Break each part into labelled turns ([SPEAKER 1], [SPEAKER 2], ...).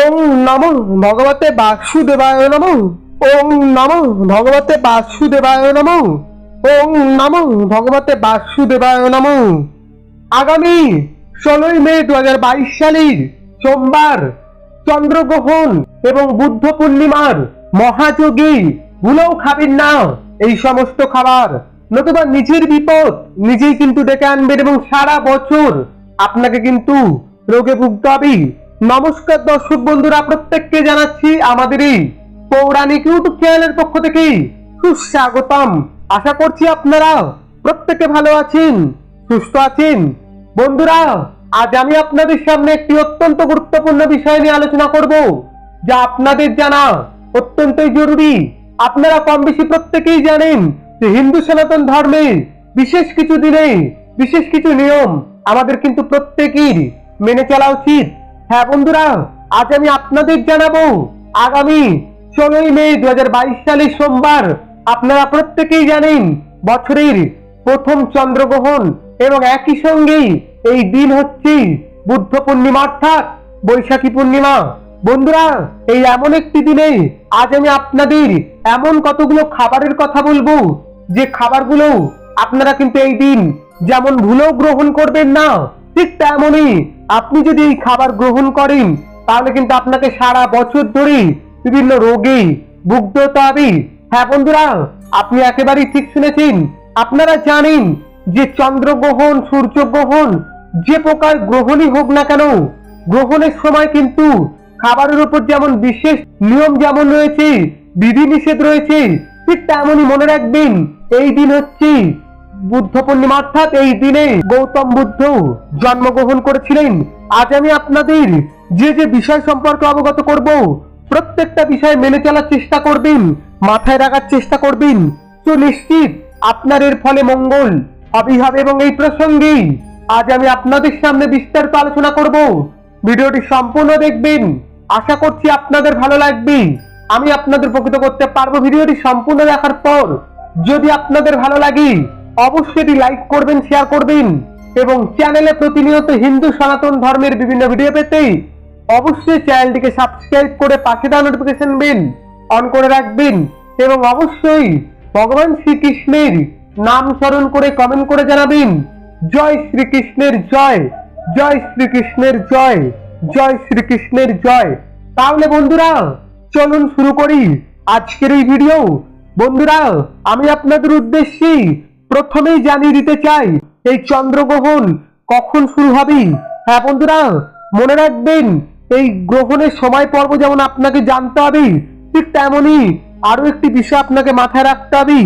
[SPEAKER 1] ওং নম ভগবতে বাসুদেবায় নম। ওং নম ভগবতে বাসুদেবায় নম। ওং নম ভগবতে বাসুদেবায় নম। আগামী ষোলোই মে দু হাজার বাইশ সালের সোমবার চন্দ্রগ্রহণ এবং বুদ্ধ পূর্ণিমার মহাযোগী ভুলেও খাবেন না এই সমস্ত খাবার। নতুবা নিজের বিপদ নিজেই কিন্তু ডেকে আনবেন এবং সারা বছর আপনাকে কিন্তু রোগে ভুগতে হবে। নমস্কার দর্শক বন্ধুরা, প্রত্যেককে জানাচ্ছি আমাদের এই পৌরাণিক ইউটিউব চ্যানেলের পক্ষ থেকে সুস্বাগতম। আশা করছি আপনারা প্রত্যেকে ভালো আছেন, সুস্থ আছেন। বন্ধুরা, আজ আমি আপনাদের সামনে একটি অত্যন্ত গুরুত্বপূর্ণ বিষয় নিয়ে আলোচনা করব, যা আপনাদের জানা অত্যন্তই জরুরি। আপনারা কম বেশি প্রত্যেকেই জানেন যে হিন্দু সনাতন ধর্মে বিশেষ কিছু দিনে বিশেষ কিছু নিয়ম আমাদের কিন্তু প্রত্যেকেই মেনে চলা উচিত। হ্যাঁ বন্ধুরা, আজ আমি আপনাদের জানাব, আগামী ষোলোই মে দু সালের সোমবার আপনারা প্রত্যেকেই জানেন বছরের প্রথম চন্দ্রগ্রহণ এবং একই সঙ্গে এই দিন হচ্ছে বুদ্ধ পূর্ণিমা অর্থাৎ বৈশাখী পূর্ণিমা। বন্ধুরা, এই এমন একটি দিনে আজ আমি আপনাদের এমন কতগুলো খাবারের কথা বলব, যে খাবারগুলো আপনারা কিন্তু এই দিন যেমন ভুলেও গ্রহণ করবেন না, ঠিক তেমনই আপনি যদি এই খাবার গ্রহণ করেন, তাহলে কিন্তু আপনাকে সারা বছর ধরে বিভিন্ন রোগে, ভুগতে হবে। হ্যাঁ বন্ধুরা, আপনি একেবারেই ঠিক শুনেছেন। আপনারা জানেন যে চন্দ্রগ্রহণ, সূর্যগ্রহণ যে প্রকার গ্রহণই হোক না কেন, গ্রহণের সময় কিন্তু খাবারের উপর যেমন বিশেষ নিয়ম যেমন রয়েছে, বিধিনিষেধ রয়েছে, ঠিক তেমনই মনে রাখবেন, এই দিন হচ্ছে বুদ্ধ পূর্ণিমা অর্থাৎ এই দিনে গৌতম বুদ্ধ জন্মগ্রহণ করেছিলেন। আজ আমি আপনাদের যে যে বিষয় সম্পর্কে অবগত করব, প্রত্যেকটা বিষয় মেনে চলার চেষ্টা করবেন, মাথায় রাখার চেষ্টা করবেন। তো নিশ্চিত আপনার এর ফলে মঙ্গল হবেই হবে এবং এই প্রসঙ্গেই আজ আমি আপনাদের সামনে বিস্তারিত আলোচনা করব। ভিডিওটি সম্পূর্ণ দেখবেন। আশা করছি আপনাদের ভালো লাগবে। আমি আপনাদের উপকৃত করতে পারব। ভিডিওটি সম্পূর্ণ দেখার পর যদি আপনাদের ভালো লাগে অবশ্যই লাইক করবেন শেয়ার করবেন এবং চ্যানেলে প্রতিনিয়ত হিন্দু সনাতন ধর্মের বিভিন্ন ভিডিও পেতে অবশ্যই চ্যানেলটিকে সাবস্ক্রাইব করে পাশে দেওয়া নোটিফিকেশন বেল অন করে রাখবেন এবং অবশ্যই ভগবান শ্রীকৃষ্ণের নাম স্মরণ করে কমেন্ট করে জানাবেন, জয় শ্রীকৃষ্ণের জয় জয় শ্রীকৃষ্ণের জয় জয় শ্রীকৃষ্ণের জয়। তাহলে বন্ধুরা, চলুন শুরু করি আজকের এই ভিডিও বন্ধুরা, আমি আপনাদের উদ্দেশ্যে প্রথমেই জানিয়ে দিতে চাই, এই চন্দ্রগ্রহণ কখন শুরু হবে? হ্যাঁ বন্ধুরা, মনে রাখবেন, এই গ্রহণের সময় পর্ব যেমন আপনাকে জানতে হবে, ঠিক তেমনই আরও একটি বিষয় আপনাকে মাথায় রাখতে হবে।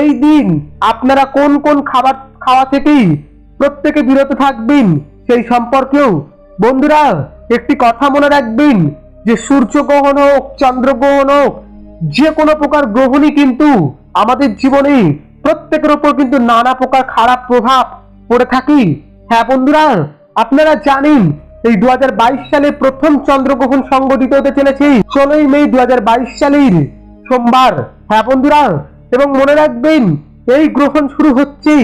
[SPEAKER 1] এই দিন আপনারা কোন কোন খাবার খাওয়া থেকেই প্রত্যেকে বিরত থাকবেন, সেই সম্পর্কেও। বন্ধুরা, একটি কথা মনে রাখবেন, যে সূর্যগ্রহণ হোক, চন্দ্রগ্রহণ হোক, যে কোনো প্রকার গ্রহণই কিন্তু আমাদের জীবনে প্রত্যেকের উপর কিন্তু নানা প্রকার খারাপ প্রভাব পড়ে থাকি। হ্যাঁ বন্ধুরা, আপনারা জানেন, এই দু হাজার বাইশ সালে প্রথম চন্দ্রগ্রহণ সংগঠিত হতে চলেছে ষোলোই মে দু বাইশ সালের সোমবার। হ্যাঁ বন্ধুরা, এবং মনে রাখবেন, এই গ্রহণ শুরু হচ্ছে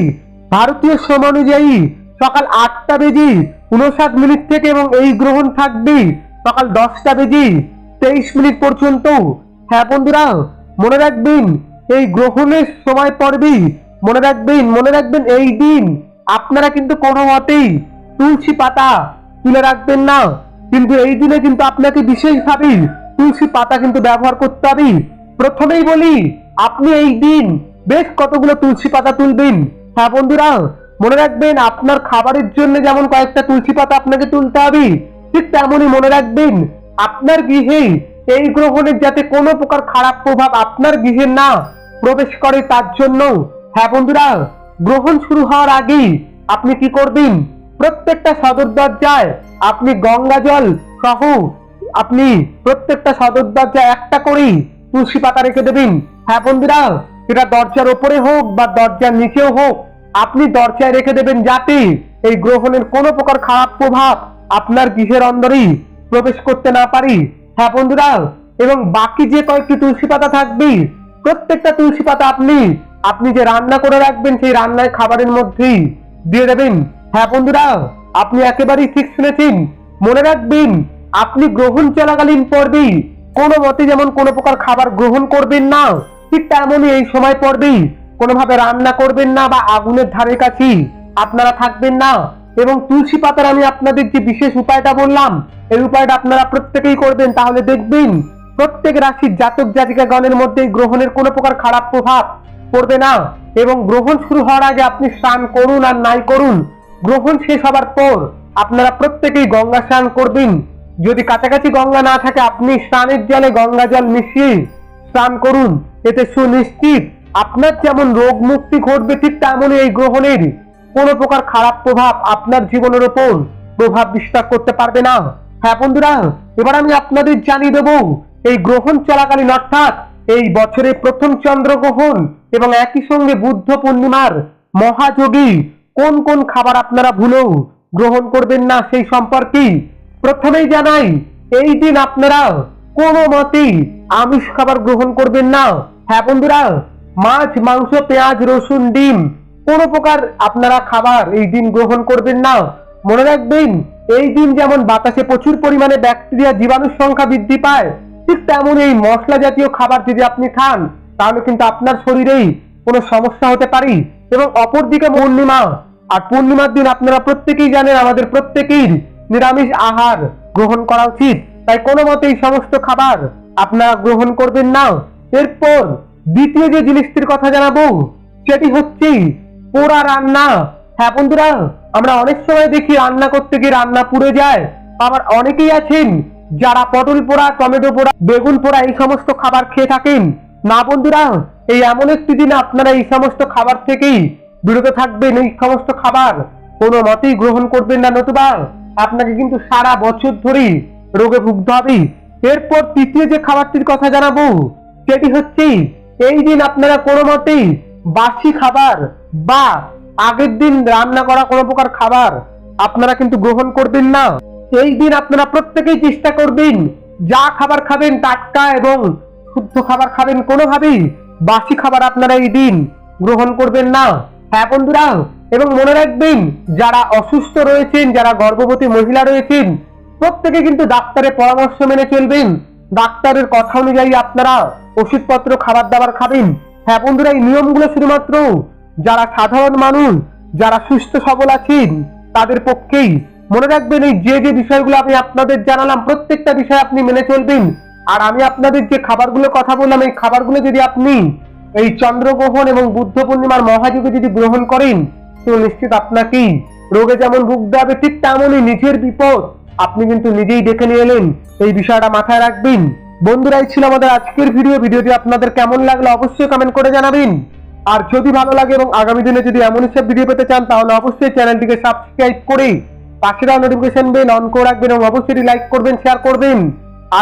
[SPEAKER 1] ভারতীয় সময় অনুযায়ী সকাল আটটা বেজে উনষাট মিনিট থেকে এবং এই গ্রহণ থাকবে সকাল দশটা বেজে তেইশ মিনিট পর্যন্ত। হ্যাঁ বন্ধুরা, মনে রাখবেন এই গ্রহণের সময় পড়বি মনে রাখবেন মনে রাখবেন এই দিন। আপনারা কিন্তু কোনো মতেই তুলসী পাতা তুলে রাখবেন না। কিন্তু এই দিনে কিন্তু আপনাকে বিশেষভাবে তুলসী পাতা কিন্তু ব্যবহার করতে হবে। প্রথমেই বলি, আপনি এই দিন বেশ কতগুলো তুলসী পাতা তুলবেন। হ্যাঁ বন্ধুরা, মনে রাখবেন আপনার খাবারের জন্য যেমন কয়েকটা তুলসী পাতা আপনাকে তুলতে হবে, ঠিক তেমনই মনে রাখবেন, আপনার গৃহে এই গ্রহণের যাতে কোনো প্রকার খারাপ প্রভাব আপনার গৃহে না প্রবেশ করে, তার জন্য হ্যাঁ বন্ধুরা, গ্রহণ শুরু হওয়ার আগেই আপনি কি করবেন? প্রত্যেকটা সদর দরজায় আপনি গঙ্গা জল সহ আপনি প্রত্যেকটা সদর দরজায় একটা করেই তুলসী পাতা রেখে দেবেন। হ্যাঁ বন্ধুরা সেটা দরজার ওপরে হোক বা দরজার নিচেও হোক, আপনি দরজায় রেখে দেবেন যাতে এই গ্রহণের কোনো প্রকার খারাপ প্রভাব আপনার গৃহের অন্দরেই প্রবেশ করতে না পারি। হ্যাঁ বন্ধুরা, এবং বাকি যে কয়েকটি তুলসী পাতা থাকবে, প্রত্যেকটা তুলসী পাতা আপনি আপনি যে রান্না করে রাখবেন সেই রান্নায় খাবারের মধ্যেই দিয়ে দেবেন। হ্যাঁ বন্ধুরা, আপনি একেবারেই ঠিক শুনেছেন। মনে রাখবেন, আপনি গ্রহণ চলাকালীন পর্বেই কোনো মতে যেমন কোনো প্রকার খাবার গ্রহণ করবেন না, ঠিক তেমনই এই সময় পর্বেই কোনোভাবে রান্না করবেন না বা আগুনের ধারে কাছে আপনারা থাকবেন না। এবং তুলসী পাতার আমি আপনাদের যে বিশেষ উপায়টা বললাম, এই উপায়টা আপনারা প্রত্যেকেই করবেন, তাহলে দেখবেন প্রত্যেক রাশির জাতক জাতিকা গণের মধ্যে গ্রহণের কোনো প্রকার খারাপ প্রভাব পড়বে না এবং গ্রহণ শুরু হওয়ার আগে আপনি স্নান করুন আর নাই করুন, গ্রহণ শেষ হবার পর আপনারা প্রত্যেকেই গঙ্গা স্নান করবেন। যদি কাছাকাছি গঙ্গা না থাকে, আপনি স্নানের জলে গঙ্গা জল মিশিয়ে স্নান করুন, এতে সুনিশ্চিত আপনার যেমন রোগ মুক্তি ঘটবে ঠিক তেমনই এই গ্রহণের কোনো প্রকার খারাপ প্রভাব আপনার জীবনের ওপর প্রভাব বিস্তার করতে পারবে না। হ্যাঁ বন্ধুরা, এবার আমি আপনাদের জানিয়ে দেব, এই গ্রহণ চলাকালীন অর্থাৎ এই বছরের প্রথম চন্দ্রগ্রহণ এবং একই সঙ্গে বুদ্ধ পূর্ণিমার মহাযোগী কোন কোন খাবার আপনারা ভুলেও গ্রহণ করবেন না সেই সম্পর্কে প্রথমেই জানাই, এই দিন আপনারা কোনো মতেই আমিষ খাবার গ্রহণ করবেন না। হ্যাঁ বন্ধুরা, মাছ, মাংস, পেঁয়াজ, রসুন, ডিম কোনো প্রকার আপনারা খাবার এই দিন গ্রহণ করবেন না। মনে রাখবেন, এই দিন যেমন বাতাসে প্রচুর পরিমাণে ব্যাকটেরিয়া, জীবাণুর সংখ্যা বৃদ্ধি পায়, ঠিক তেমন এই মশলা জাতীয় খাবার যদি আপনি খান, তাহলে কিন্তু আপনার শরীরেই কোনো সমস্যা হতে পারে। এবং অপরদিকে পূর্ণিমা, আর পূর্ণিমার দিন আপনারা প্রত্যেকেই জানেন, আমাদের প্রত্যেকেই নিরামিষ আহার গ্রহণ করা উচিত। তাই কোনো মতে এই সমস্ত খাবার আপনারা গ্রহণ করবেন না। এরপর দ্বিতীয় যে জিনিসটির কথা জানাব, সেটি হচ্ছে পোড়া রান্না। হ্যাঁ বন্ধুরা, আমরা অনেক সময় দেখি রান্না করতে গিয়ে রান্না পুড়ে যায়। আবার অনেকেই আছেন যারা পটল পোড়া, টমেটো পোড়া, বেগুন পোড়া এই সমস্ত খাবার খেয়ে থাকেন। না বন্ধুরা, এই এমন একটি দিন আপনারা এই সমস্ত খাবার থেকেই বিরত থাকবেন। এই সমস্ত খাবার কোনো মতেই গ্রহণ করবেন না। নতুবা আপনাকে কিন্তু সারা বছর ধরেই রোগে ভুগতে হবে। এরপর তৃতীয় যে খাবারটির কথা জানাব, সেটি হচ্ছে এই দিন আপনারা কোনো মতেই বাসি খাবার বা আগের দিন রান্না করা কোনো প্রকার খাবার আপনারা কিন্তু গ্রহণ করবেন না। এই দিন আপনারা প্রত্যেকেই চেষ্টা করবেন যা খাবার খাবেন টাটকা এবং শুদ্ধ খাবার খাবেন কোনোভাবেই বাসি খাবার আপনারা এই দিন গ্রহণ করবেন না। হ্যাঁ বন্ধুরা, এবং মনে রাখবেন যারা অসুস্থ রয়েছেন, যারা গর্ভবতী মহিলা রয়েছেন, প্রত্যেকে কিন্তু ডাক্তারের পরামর্শ মেনে চলবেন। ডাক্তারের কথা অনুযায়ী আপনারা ওষুধপত্র, খাবার দাবার খাবেন। হ্যাঁ বন্ধুরা, এই নিয়মগুলো শুধুমাত্র যারা সাধারণ মানুষ, যারা সুস্থ, সবল আছেন, তাদের পক্ষেই। মনে রাখবেন এই যে যে বিষয়গুলো আমি আপনাদের জানালাম, প্রত্যেকটা বিষয় আপনি মেনে চলবেন। আর আমি আপনাদের যে খাবারগুলো কথা বললাম, এই খাবারগুলো যদি আপনি এই চন্দ্রগ্রহণ এবং বুদ্ধ পূর্ণিমার মহাযুগে যদি গ্রহণ করেন, তো নিশ্চিত আপনাকেই রোগে যেমন ভুগতে হবে, ঠিক তেমনই নিজের বিপদ আপনি কিন্তু নিজেই দেখে নিয়ে এলেন। এই বিষয়টা মাথায় রাখবেন। বন্ধুরা এই ছিল আমাদের আজকের ভিডিও ভিডিওটি আপনাদের কেমন লাগল অবশ্যই কমেন্ট করে জানাবেন। আর যদি ভালো লাগে এবং আগামী দিনে যদি এমন সব ভিডিও পেতে চান, তাহলে অবশ্যই চ্যানেলটিকে সাবস্ক্রাইব করে পাশে নোটিফিকেশন বেল অন করে রাখবেন এবং অবশ্যই লাইক করবেন শেয়ার করবেন।